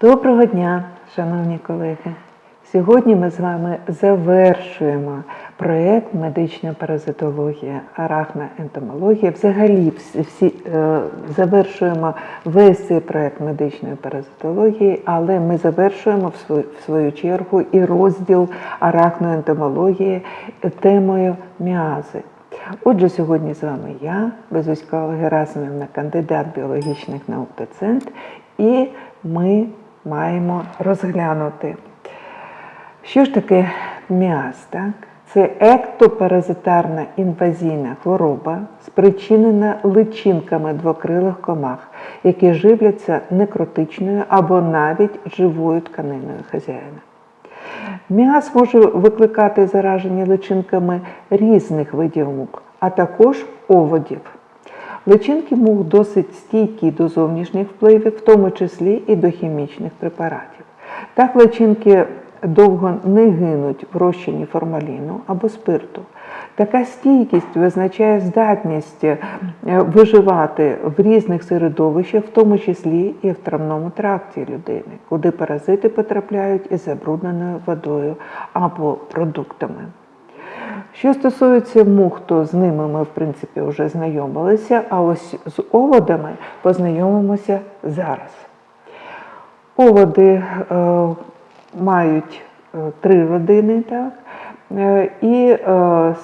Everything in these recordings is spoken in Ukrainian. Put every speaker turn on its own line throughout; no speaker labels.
Доброго дня, шановні колеги! Сьогодні ми з вами завершуємо проєкт медична паразитологія, арахноентомологія. Взагалі всі, е, завершуємо весь цей проєкт медичної паразитології, але ми завершуємо в свою, в свою чергу і розділ арахноентомології темою м'язи. Отже, сьогодні з вами я, Безуська Герасимівна, кандидат біологічних наук доцент, і ми маємо розглянути, що ж таке м'яз, так? Це ектопаразитарна інвазійна хвороба, спричинена личинками двокрилих комах, які живляться некротичною або навіть живою тканиною хазяїна. М'яз може викликати зараження личинками різних видів мук, а також оводів. Личинки мух досить стійкі до зовнішніх впливів, в тому числі і до хімічних препаратів. Так личинки довго не гинуть в розчині формаліну або спирту. Така стійкість визначає здатність е, виживати в різних середовищах, в тому числі і в травному тракті людини, куди паразити потрапляють із забрудненою водою або продуктами. Що стосується мух, то з ними ми, в принципі, вже знайомилися, а ось з оводами познайомимося зараз. Оводи е, мають е, три родини, так? Е, і е,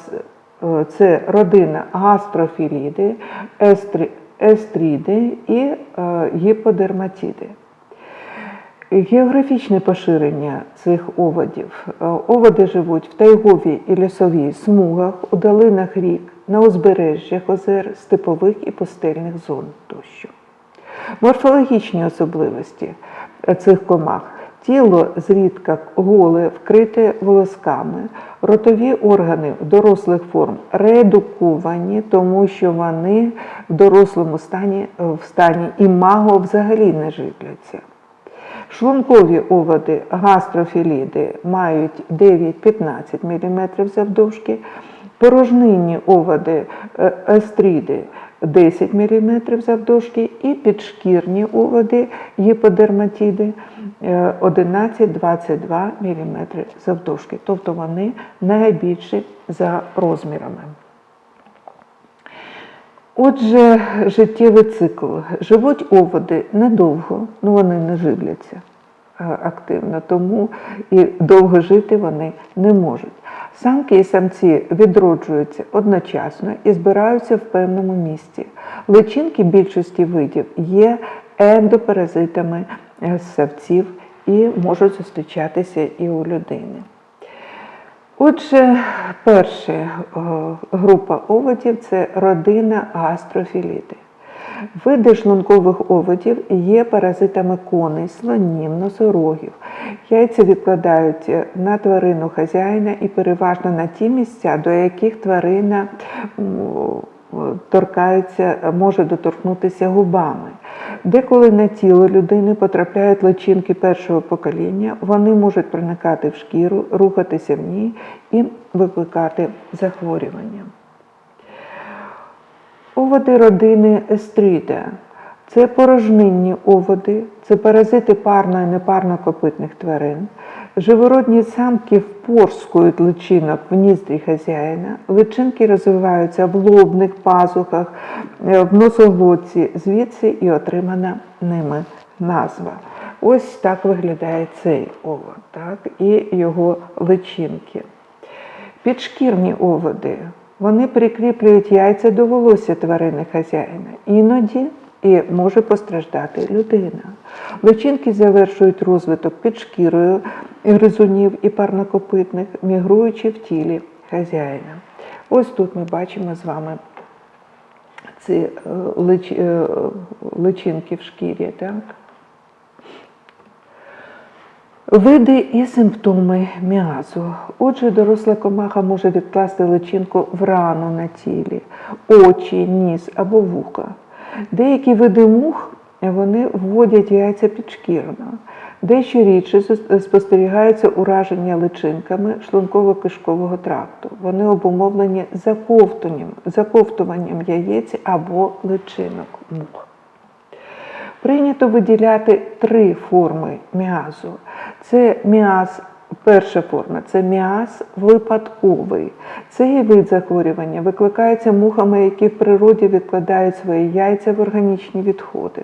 е, це родина гастрофіліди, естри, естріди і е, гіподерматіди. Географічне поширення цих оводів. Е, Оводи живуть в тайговій і лісовій смугах, у долинах рік, на узбережжях озер, степових і пустельних зон тощо. Морфологічні особливості цих комах. Тіло зрідка голе, вкрите волосками, ротові органи дорослих форм редуковані, тому що вони в дорослому стані, в стані імаго взагалі не живляться. Шлункові оводи гастрофіліди мають 9-15 мм завдовжки, порожнинні оводи е, естріди 10 мм завдовжки і підшкірні оводи гіподерматіди е, 11-22 мм завдовжки. Тобто вони найбільші за розмірами. Отже, життєвий цикл. Живуть оводи недовго, ну вони не живляться е, активно, тому і довго жити вони не можуть. Самки і самці відроджуються одночасно і збираються в певному місці. Личинки більшості видів є ендопаразитами е, ссавців і можуть зустрічатися і у людини. Отже, перша е, група оводів це родина гастрофіліди. Види шлункових оводів є паразитами коней, слонів, носорогів. Яйця відкладають на тварину хазяїна і переважно на ті місця, до яких тварина торкається, може доторкнутися губами. Деколи на тіло людини потрапляють личинки першого покоління, вони можуть проникати в шкіру, рухатися в ній і викликати захворювання. Оводи родини естріда. Це порожнинні оводи, це паразити парно- і непарнокопитних тварин. Живородні самки впорскують личинок в ніздрі хазяїна. Личинки розвиваються в лобних пазухах, е, в носоглотці, звідси і отримана ними назва. Ось так виглядає цей овод, так, і його личинки. Підшкірні оводи. Вони прикріплюють яйця до волосся тварини хазяїна. Іноді і може постраждати людина. Личинки завершують розвиток під шкірою гризунів і парнокопитних, мігруючи в тілі хазяїна. Ось тут ми бачимо з вами ці е, лич- е, личинки в шкірі. Так? Види і симптоми м'язу. Отже, доросла комаха може відкласти личинку в рану на тілі, очі, ніс або вуха. Деякі види мух вони вводять яйця підшкірно. Дещо рідше спостерігається ураження личинками шлунково-кишкового тракту. Вони обумовлені заковтуванням, яєць або личинок мух. Прийнято виділяти три форми міазу. Це міаз, перша форма це міаз випадковий. Цей вид захворювання викликається мухами, які в природі відкладають свої яйця в органічні відходи.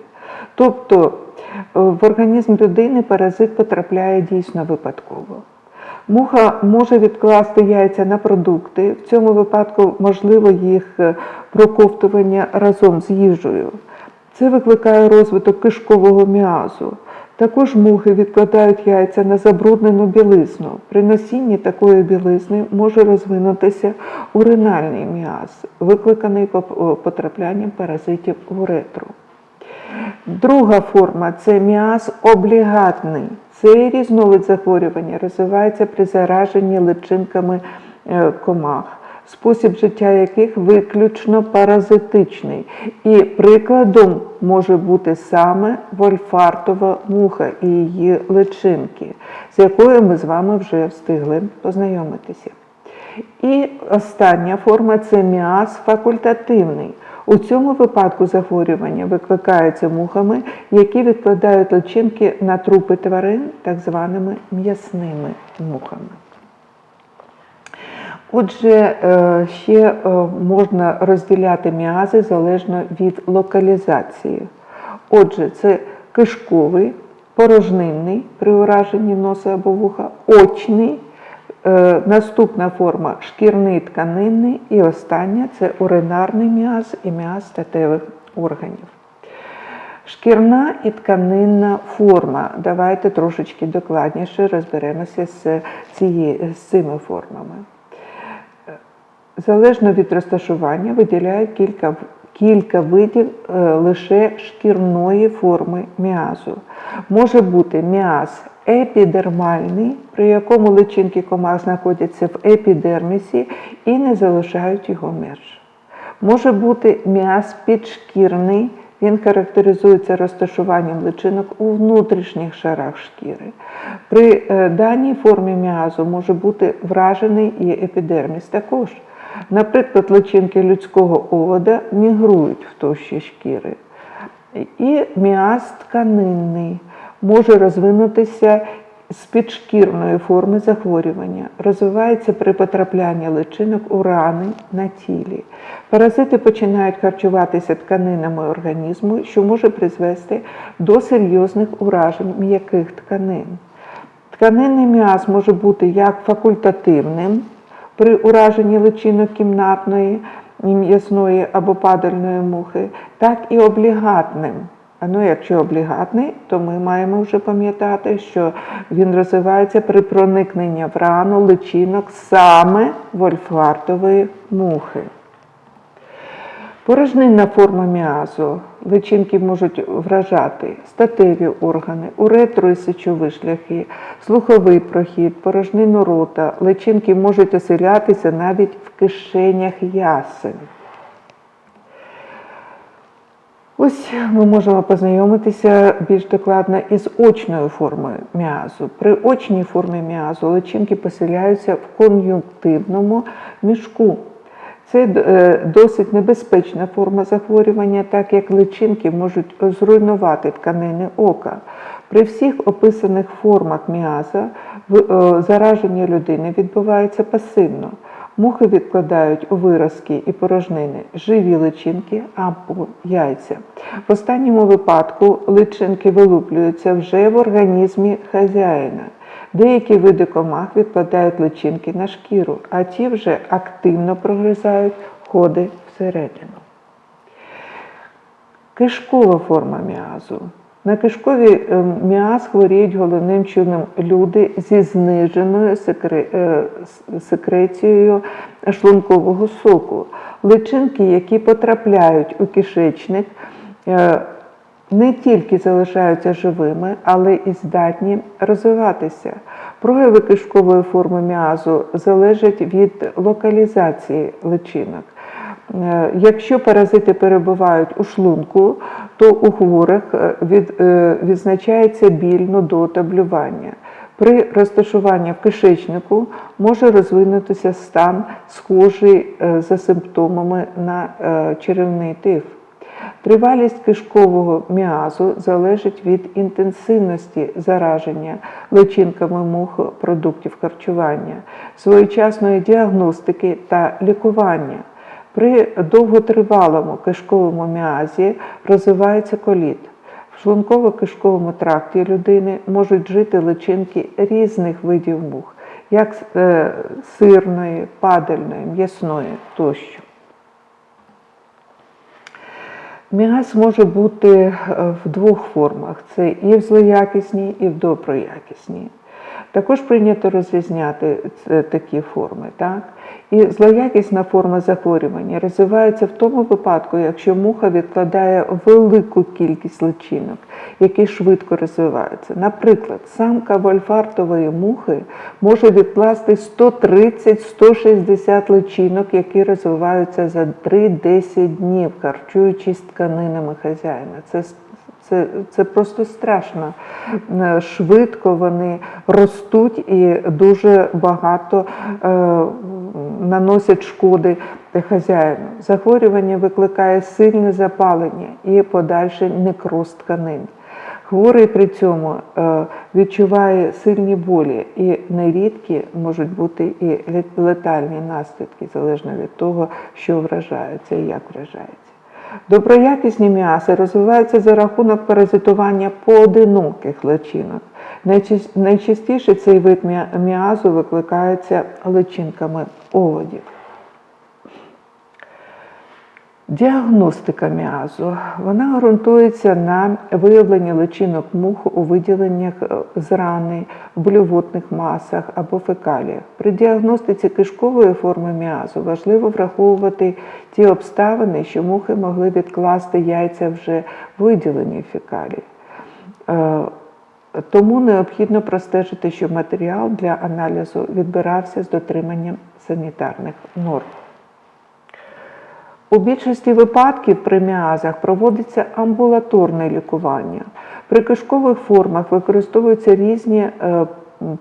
Тобто е, в організм людини паразит потрапляє дійсно випадково. Муха може відкласти яйця на продукти. В цьому випадку можливо їх е, проковтування разом з їжею. Це викликає розвиток кишкового міазу. Також мухи відкладають яйця на забруднену білизну. При носінні такої білизни може розвинутися уринальний міаз, викликаний потраплянням паразитів в уретру. Друга форма це міаз облігатний. Цей різновид захворювання розвивається при зараженні личинками е, комах, спосіб життя яких виключно паразитичний. І прикладом може бути саме вольфартова муха і її личинки, з якою ми з вами вже встигли познайомитися. І остання форма це міаз факультативний. У цьому випадку захворювання викликаються мухами, які відкладають личинки на трупи тварин, так званими м'ясними мухами. Отже, е, ще е, можна розділяти міази залежно від локалізації. Отже, це кишковий, порожнинний при ураженні носа або вуха, очний, е, наступна форма шкірний тканинний і остання це уринарний міаз і міаз статевих органів. Шкірна і тканинна форма. Давайте трошечки докладніше розберемося з, цієї, з цими формами. Залежно від розташування виділяють кілька, кілька видів е, лише шкірної форми міазу. Може бути міаз епідермальний, при якому личинки комах знаходяться в епідермісі і не залишають його меж. Може бути м'яз підшкірний, він характеризується розташуванням личинок у внутрішніх шарах шкіри. При е, даній формі м'язу може бути вражений і епідерміс також. Наприклад, личинки людського овода мігрують в товщі шкіри. І міаз тканинний може розвинутися з підшкірної форми захворювання, розвивається при потраплянні личинок у рани на тілі. Паразити починають харчуватися тканинами організму, що може призвести до серйозних уражень м'яких тканин. Тканинний м'яз може бути як факультативним при ураженні личинок кімнатної, м'ясної або падальної мухи, так і облігатним. Ну, якщо облігатний, то ми маємо вже пам'ятати, що він розвивається при проникненні в рану личинок саме вольфартової мухи. Порожнинна форма міазу. Личинки можуть вражати статеві органи, уретру і сечові шляхи, слуховий прохід, порожнину рота. Личинки можуть оселятися навіть в кишенях ясен. Ось ми можемо познайомитися більш докладно із очною формою міазу. При очній формі міазу личинки поселяються в кон'юнктивному мішку. Це е, досить небезпечна форма захворювання, так як личинки можуть зруйнувати тканини ока. При всіх описаних формах міаза е, зараження людини відбувається пасивно. Мухи відкладають у виразки і порожнини живі личинки або яйця. В останньому випадку личинки вилуплюються вже в організмі хазяїна. Деякі види комах відкладають личинки на шкіру, а ті вже активно прогризають ходи всередину. Кишкова форма міазу. На кишковий е, міаз хворіють головним чином люди зі зниженою е, секрецією шлункового соку. Личинки, які потрапляють у кишечник, е, не тільки залишаються живими, але і здатні розвиватися. Прояви кишкової форми міазу залежать від локалізації личинок. Е, Якщо паразити перебувають у шлунку, то у хворих е, від, е, відзначається біль, нудота, блювання. При розташуванні в кишечнику може розвинутися стан, схожий за симптомами на черевний тиф. Тривалість кишкового міазу залежить від інтенсивності зараження личинками мух продуктів харчування, своєчасної діагностики та лікування. При довготривалому кишковому міазі розвивається коліт. В шлунково-кишковому тракті людини можуть жити личинки різних видів мух, як е, сирної, падальної, м'ясної тощо. М'яз може бути е, в двох формах: це і в злоякісній, і в доброякісній. Також прийнято розрізняти такі форми. Так? І злоякісна форма захворювання розвивається в тому випадку, якщо муха відкладає велику кількість личинок, які швидко розвиваються. Наприклад, самка вольфартової мухи може відкласти 130-160 личинок, які розвиваються за 3-10 днів, харчуючись тканинами хазяїна. Це це, це просто страшно. Е, Швидко вони ростуть і дуже багато е, наносять шкоди хазяїну. Захворювання викликає сильне запалення і подальший некроз тканин. Хворий при цьому е, відчуває сильні болі, і нерідкі можуть бути і летальні наслідки, залежно від того, що вражається і як вражається. Доброякісні м'яси розвиваються за рахунок паразитування поодиноких личинок. Найчастіше цей вид м'язу викликається личинками оводів. Діагностика м'язу вона ґрунтується на виявленні личинок мух у виділеннях е, з рани, в блювотних масах або фекаліях. При діагностиці кишкової форми м'язу важливо враховувати ті обставини, що мухи могли відкласти яйця вже виділені фекалії. Е, Тому необхідно простежити, щоб матеріал для аналізу відбирався з дотриманням санітарних норм. У більшості випадків при міазах проводиться амбулаторне лікування. При кишкових формах використовуються різні е,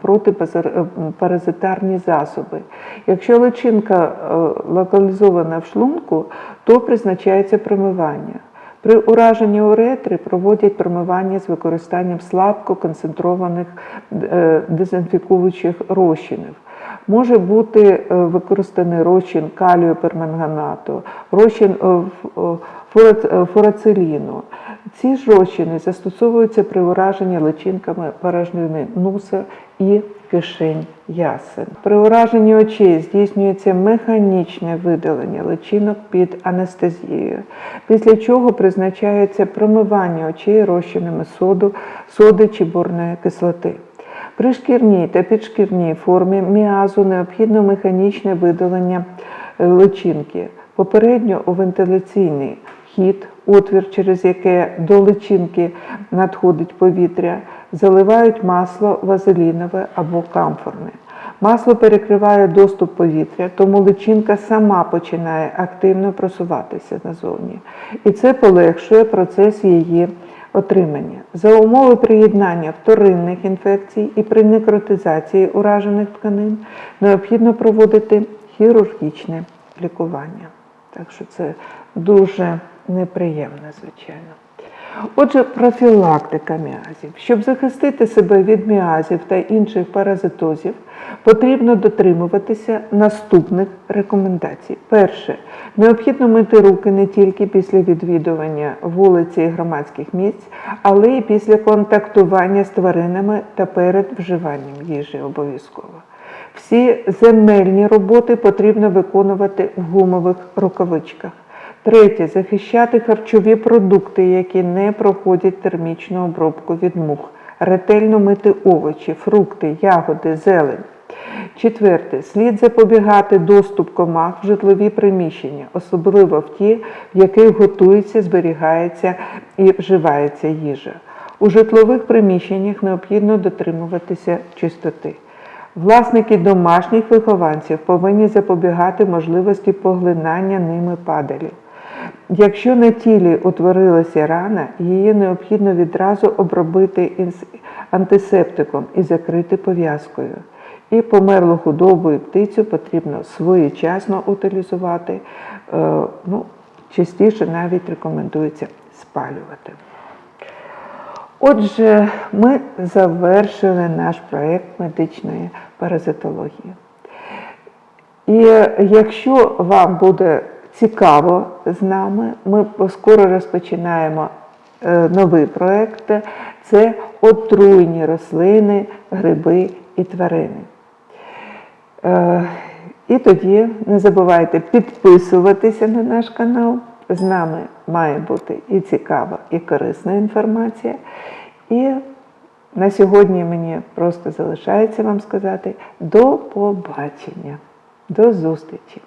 протипаразитарні засоби. Якщо личинка е, локалізована в шлунку, то призначається промивання. При ураженні уретри проводять промивання з використанням слабко концентрованих е, дезінфікуючих розчинів. Може бути е, використаний розчин калію перманганату, розчин е, ф- е. Ці ж розчини застосовуються при ураженні личинками порожнини носа і кишень ясен. При ураженні очей здійснюється механічне видалення личинок під анестезією, після чого призначається промивання очей розчинами соду, соди чи борної кислоти. При шкірній та підшкірній формі міазу необхідно механічне видалення е, личинки. Попередньо у вентиляційний хід, отвір, через яке до личинки надходить повітря, заливають масло вазелінове або камфорне. Масло перекриває доступ повітря, тому личинка сама починає активно просуватися назовні. І це полегшує процес її отримання. За умови приєднання вторинних інфекцій і при некротизації уражених тканин необхідно проводити хірургічне лікування. Так що це дуже неприємно, звичайно. Отже, профілактика міазів. Щоб захистити себе від міазів та інших паразитозів, потрібно дотримуватися наступних рекомендацій. Перше, необхідно мити руки не тільки після відвідування вулиці і громадських місць, але й після контактування з тваринами та перед вживанням їжі обов'язково. Всі земельні роботи потрібно виконувати в гумових рукавичках. Третє захищати харчові продукти, які не проходять термічну обробку від мух. Ретельно мити овочі, фрукти, ягоди, зелень. Четверте, слід запобігати доступ комах в житлові приміщення, особливо в ті, в яких готується, зберігається і вживається їжа. У житлових приміщеннях необхідно дотримуватися чистоти. Власники домашніх вихованців повинні запобігати можливості поглинання ними падалів. Якщо на тілі утворилася рана, її необхідно відразу обробити антисептиком і закрити пов'язкою. І померлу худобу і птицю потрібно своєчасно утилізувати, е, ну, частіше навіть рекомендується спалювати. Отже, ми завершили наш проєкт медичної паразитології. І якщо вам буде цікаво з нами, ми скоро розпочинаємо е, новий проєкт. Це отруйні рослини, гриби і тварини. Е, І тоді не забувайте підписуватися на наш канал. З нами має бути і цікава, і корисна інформація. І на сьогодні мені просто залишається вам сказати до побачення, до зустрічі!